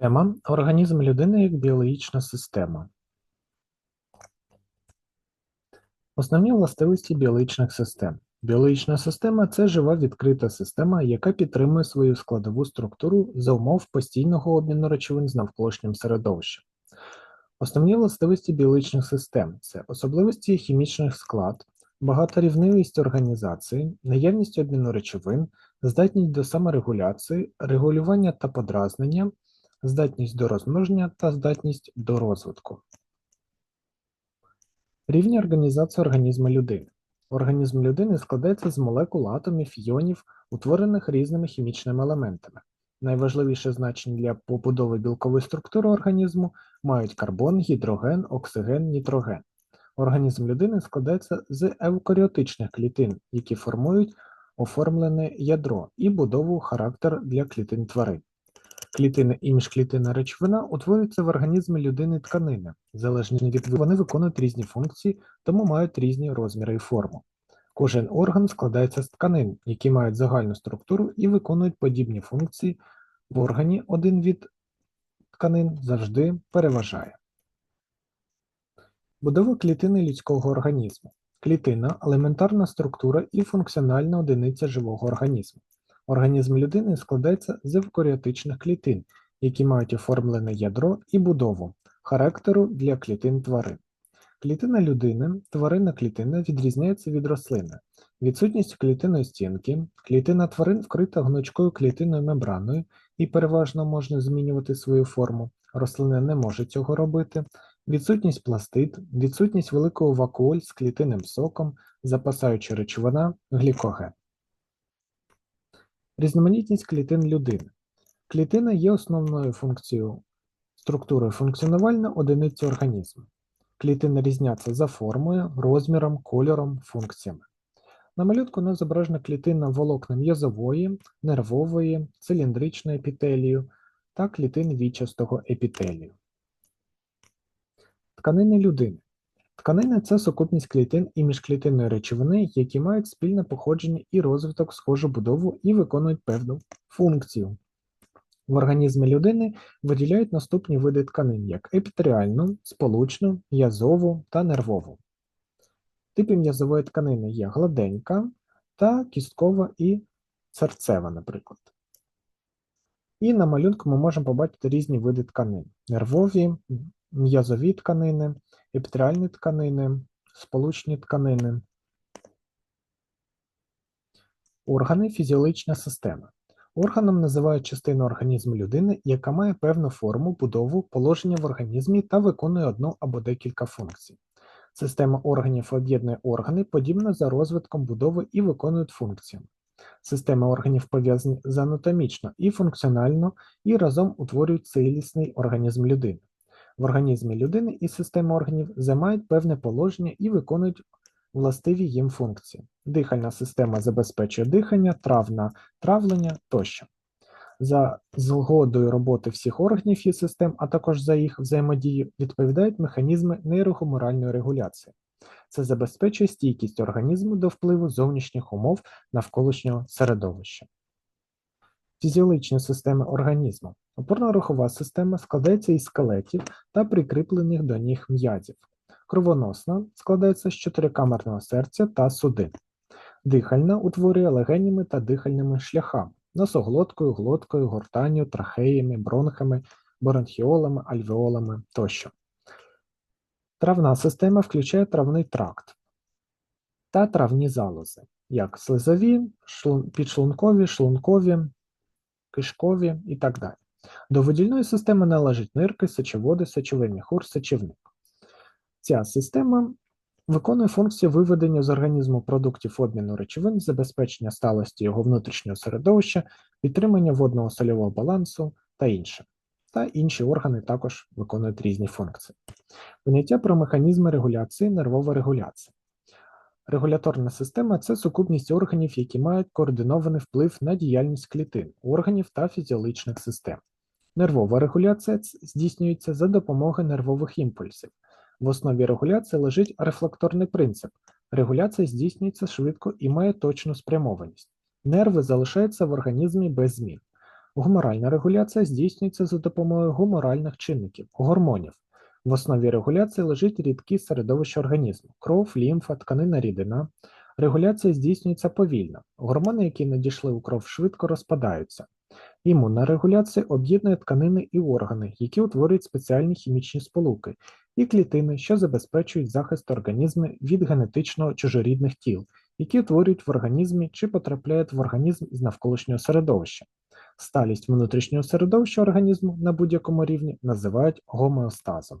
Тема Організм людини як біологічна система. Основні властивості біологічних систем. Біологічна система це жива відкрита система, яка підтримує свою складову структуру за умов постійного обміну речовин з навколишнім середовищем. Основні властивості біологічних систем це особливості хімічних склад, багаторівневість організації, наявність обміну речовин, здатність до саморегуляції, регулювання та подразнення, здатність до розмноження та здатність до розвитку. Рівні організації організму людини. Організм людини складається з молекул атомів, іонів, утворених різними хімічними елементами. Найважливіше значення для побудови білкової структури організму мають карбон, гідроген, оксиген, нітроген. Організм людини складається з евкаріотичних клітин, які формують оформлене ядро і будову характер для клітин тварин. Клітина і міжклітинна речовина утворюються в організмі людини тканини. Залежно від вони виконують різні функції, тому мають різні розміри і форму. Кожен орган складається з тканин, які мають загальну структуру і виконують подібні функції. В органі один від тканин завжди переважає. Будова клітини людського організму. Клітина елементарна структура і функціональна одиниця живого організму. Організм людини складається з евкаріотичних клітин, які мають оформлене ядро і будову характеру для клітин тварин. Клітина людини, тварина клітина відрізняється від рослини. Відсутність клітинної стінки, клітина тварин вкрита гнучкою клітинною мембраною і переважно можна змінювати свою форму. Рослина не може цього робити. Відсутність пластид, відсутність великого вакуоль з клітинним соком, запасаюча речовина, глікоген. Різноманітність клітин людини. Клітина є основною функцією структурою функціонувальна одиниця організму. Клітини різняться за формою, розміром, кольором, функціями. На малютку не зображена клітина волокна м'язової, нервової, циліндричної епітелію та клітин вічастого епітелію. Тканини людини. Тканини це сукупність клітин і міжклітинної речовини, які мають спільне походження і розвиток, схожу будову і виконують певну функцію. В організмі людини виділяють наступні види тканин, як епітеріальну, сполучну, м'язову та нервову. Типи м'язової тканини є гладенька та кісткова і серцева, наприклад. І на малюнку ми можемо побачити різні види тканин: нервові, м'язові тканини, епітеріальні тканини, сполучні тканини. Органи фізіологічна система. Органом називають частину організму людини, яка має певну форму, будову, положення в організмі та виконує одну або декілька функцій. Система органів об'єднує органи, подібно за розвитком будови і виконують функції. Системи органів пов'язані з анатомічно і функціонально і разом утворюють цілісний організм людини. В організмі людини і системи органів займають певне положення і виконують властиві їм функції. Дихальна система забезпечує дихання, травна травлення тощо. За згодою роботи всіх органів і систем, а також за їх взаємодію, відповідають механізми нейрогуморальної регуляції. Це забезпечує стійкість організму до впливу зовнішніх умов навколишнього середовища. Фізіологічні системи організму. Опорно-рухова система складається із скелетів та прикріплених до них м'язів. Кровоносна складається з чотирикамерного серця та судин. Дихальна утворює легенями та дихальними шляхами, носоглоткою, глоткою, гортанню, трахеями, бронхами, бронхіолами, альвеолами тощо. Травна система включає травний тракт та травні залози, як слизові, підшлункові, шлункові, кишкові і так далі. До видільної системи належать нирки, сечоводи, сечовий міхур, сечівник. Ця система виконує функцію виведення з організму продуктів обміну речовин, забезпечення сталості його внутрішнього середовища, підтримання водного сольового балансу та інше. Та інші органи також виконують різні функції. Поняття про механізми регуляції, нервова регуляція. Регуляторна система це сукупність органів, які мають координований вплив на діяльність клітин, органів та фізіологічних систем. Нервова регуляція здійснюється за допомогою нервових імпульсів. В основі регуляції лежить рефлекторний принцип. Регуляція здійснюється швидко і має точну спрямованість. Нерви залишаються в організмі без змін. Гуморальна регуляція здійснюється за допомогою гуморальних чинників гормонів. В основі регуляції лежить рідкі середовище організму кров, лімфа, тканинна рідина. Регуляція здійснюється повільно. Гормони, які надійшли у кров, швидко розпадаються. Імунна регуляція об'єднує тканини і органи, які утворюють спеціальні хімічні сполуки, і клітини, що забезпечують захист організму від генетично чужорідних тіл, які утворюють в організмі чи потрапляють в організм із навколишнього середовища. Сталість внутрішнього середовища організму на будь-якому рівні називають гомеостазом.